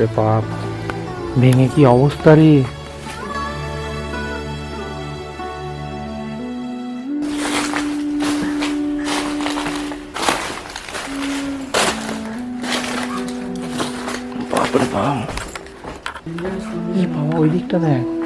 বাপরে বাপ ভেঙে কি অবস্থা রে বাপরে বাপ এই বাবা ওই দিকটা দেখ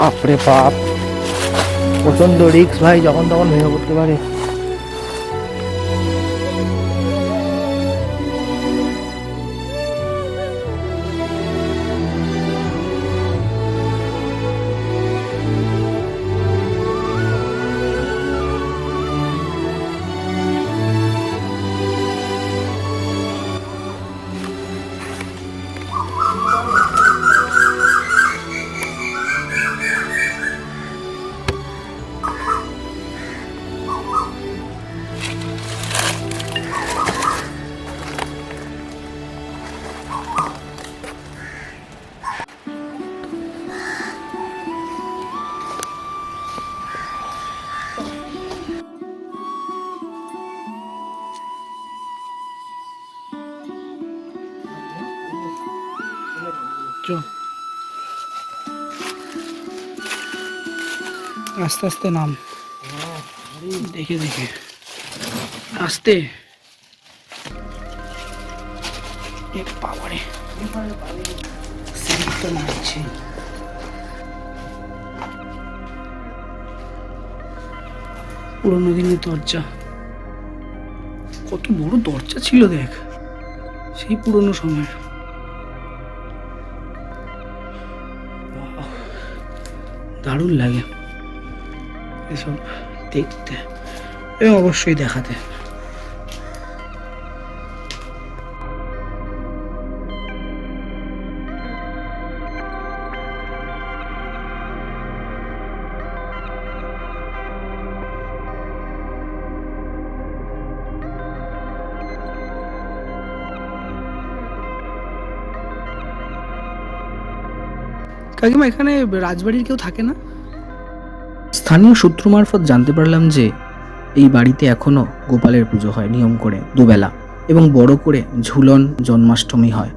বাপরে বাপ। প্রচণ্ড রিক্স ভাই যখন তখন ভেঙে পড়তে পারে। আস্তে আস্তে নাম। দেখে দেখে। আস্তে। পুরোনো দিনের দরজা। কত বড় দরজা ছিল দেখ। সেই পুরোনো সময়। দারুণ লাগে। এসব দেখতে এবং অবশ্যই দেখাতে। কাকিমা এখানে রাজবাড়ির কেউ থাকে না? স্থানীয় সূত্র মারফত জানতে পারলাম যে, এই বাড়িতে এখনও গোপালের পুজো হয় নিয়ম করে দুবেলা এবং বড় করে ঝুলন জন্মাষ্টমী হয়।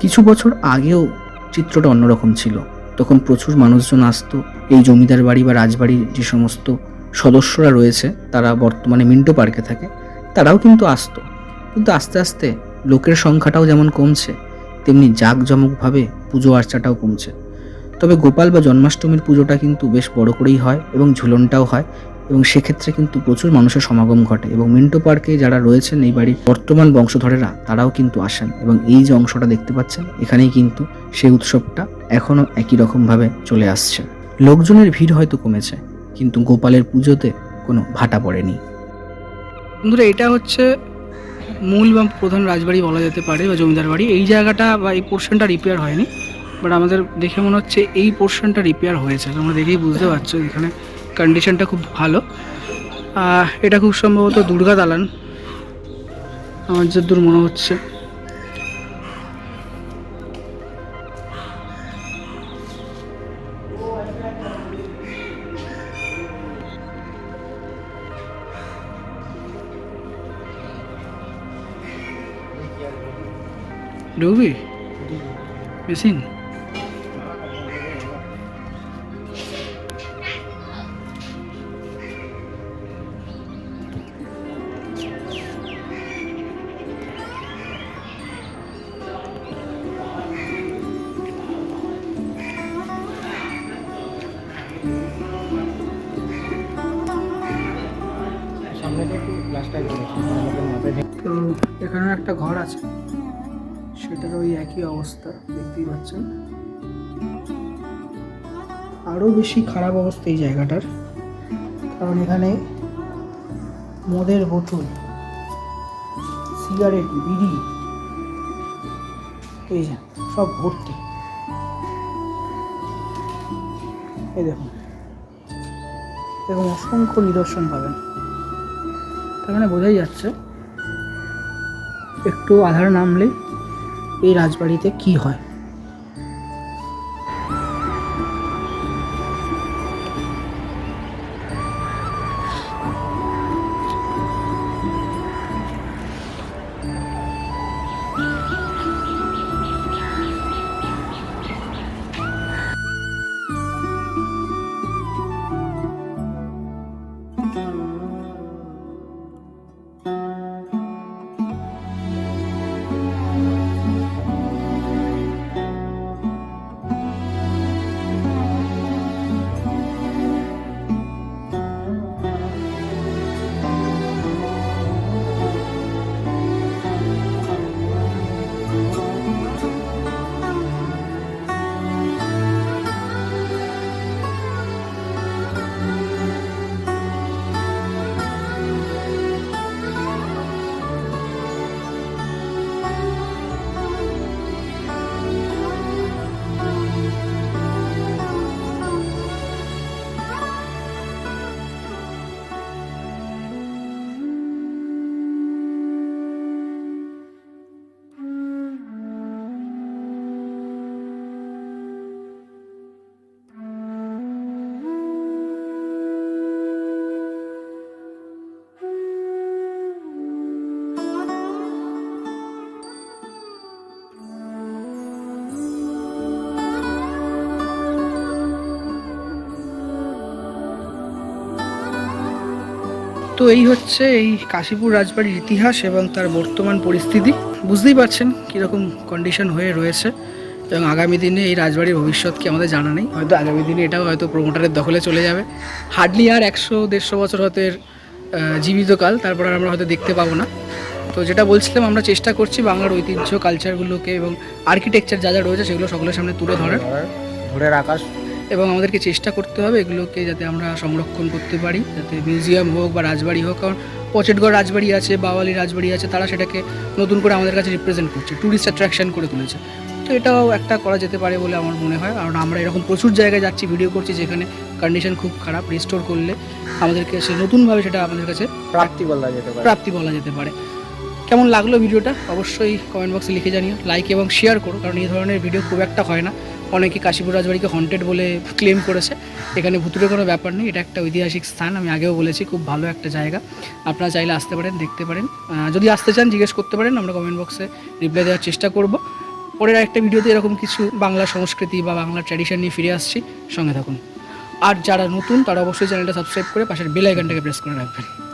কিছু বছর আগেও চিত্রটা অন্যরকম ছিল। তখন প্রচুর মানুষজন আসতো, এই জমিদার বাড়ি বা রাজবাড়ির যে সমস্ত সদস্যরা রয়েছে, তারা বর্তমানে মিন্টো পার্কে থাকে, তারাও কিন্তু আসতো। কিন্তু আস্তে আস্তে লোকের সংখ্যাটাও যেমন কমছে, তেমনি জাঁকজমকভাবে পুজো আর্চাটাও কমছে। তবে গোপাল বা জন্মাষ্টমীর পুজোটা কিন্তু বেশ বড় করেই হয় এবং ঝুলনটাও হয় এবং সেক্ষেত্রে কিন্তু প্রচুর মানুষের সমাগম ঘটে এবং মিন্টো পার্কে যারা রয়েছেন এই বাড়ির বর্তমান বংশধরেরা, তারাও কিন্তু আসেন এবং এই যে অংশটা দেখতে পাচ্ছেন, এখানেই কিন্তু সেই উৎসবটা এখনও একই রকমভাবে চলে আসছে। লোকজনের ভিড় হয়তো কমেছে, কিন্তু গোপালের পুজোতে কোনো ভাটা পড়েনি। বন্ধুরা, এটা হচ্ছে মূল বা প্রধান রাজবাড়ি বলা যেতে পারে বা জমিদার বাড়ি। এই জায়গাটা বা এই পোর্শনটা রিপেয়ার হয়নি। বাট আমাদের দেখে মনে হচ্ছে এই পোর্শনটা রিপেয়ার হয়েছে। তোমরা দেখেই বুঝতে পারছ, এখানে কন্ডিশনটা খুব ভালো। এটা খুব সম্ভবত দুর্গা দালান। আমার যদ্দূর মনে হচ্ছে। ডুবি মেশিন এখানেও একটা ঘর আছে। সেটার ওই একই অবস্থা, দেখতেই পাচ্ছেন। আরও বেশি খারাপ অবস্থা এই জায়গাটার। কারণ এখানে মদের বোতল, সিগারেট, বিড়ি, এই যে সব ভর্তি। এই দেখুন। এরকম অসংখ্য নিদর্শন পাবেন। তার মানে বোঝাই যাচ্ছে একটু আধার নামলে এই রাজবাড়িতে কি হয়? তো এই হচ্ছে এই কাশীপুর রাজবাড়ির ইতিহাস এবং তার বর্তমান পরিস্থিতি। বুঝতেই পারছেন কীরকম কন্ডিশন হয়ে রয়েছে এবং আগামী দিনে এই রাজবাড়ির ভবিষ্যৎ কি আমাদের জানা নেই। হয়তো আগামী দিনে এটাও হয়তো প্রমোটারের দখলে চলে যাবে। হার্ডলি আর একশো, দেড়শো বছর হয়তো জীবিতকাল, তারপর আর আমরা হয়তো দেখতে পাবো না। তো যেটা বলছিলাম, আমরা চেষ্টা করছি বাংলার ঐতিহ্য কালচারগুলোকে এবং আর্কিটেকচার যা যা রয়েছে সেগুলো সকলের সামনে তুলে ধরার। ধরে রাখার এবং আমাদেরকে চেষ্টা করতে হবে এগুলোকে যাতে আমরা সংরক্ষণ করতে পারি যাতে মিউজিয়াম হোক বা রাজবাড়ি হোক কারণ পচেটগড় রাজবাড়ি আছে বাওয়ালি রাজবাড়ি আছে তারা সেটাকে নতুন করে আমাদের কাছে রিপ্রেজেন্ট করছে ট্যুরিস্ট অ্যাট্রাকশন করে তুলেছে। তো এটাও একটা করা যেতে পারে বলে আমার মনে হয় কারণ আমরা এরকম প্রচুর জায়গায় যাচ্ছি ভিডিও করছি যেখানে কন্ডিশন খুব খারাপ রিস্টোর করলে আমাদেরকে সে নতুনভাবে সেটা আমাদের কাছে প্রাপ্তি বলা যেতে পারে। প্রাপ্তি বলা যেতে পারে। কেমন লাগল ভিডিওটা অবশ্যই কমেন্ট বক্সে লিখে জানিও লাইক এবং শেয়ার করো কারণ এই ধরনের ভিডিও খুব একটা হয় না। অনেকে কাশীপুর রাজবাড়িকে হন্টেড বলে ক্লেম করেছে। এখানে ভুতুরে কোনো ব্যাপার নেই, এটা একটা ঐতিহাসিক স্থান, আমি আগেও বলেছি, খুব ভালো একটা জায়গা। আপনারা চাইলে আসতে পারেন, দেখতে পারেন। যদি আসতে চান, জিজ্ঞেস করতে পারেন, আমরা কমেন্ট বক্সে রিপ্লাই দেওয়ার চেষ্টা করব। পরের একটা ভিডিওতে এরকম কিছু বাংলা সংস্কৃতি বা বাংলা ট্র্যাডিশন নিয়ে ফিরে আসছি। সঙ্গে থাকুন। আর যারা নতুন, তারা অবশ্যই চ্যানেলটা সাবস্ক্রাইব করে পাশের বেল আইকনটাকে প্রেস করে রাখবেন।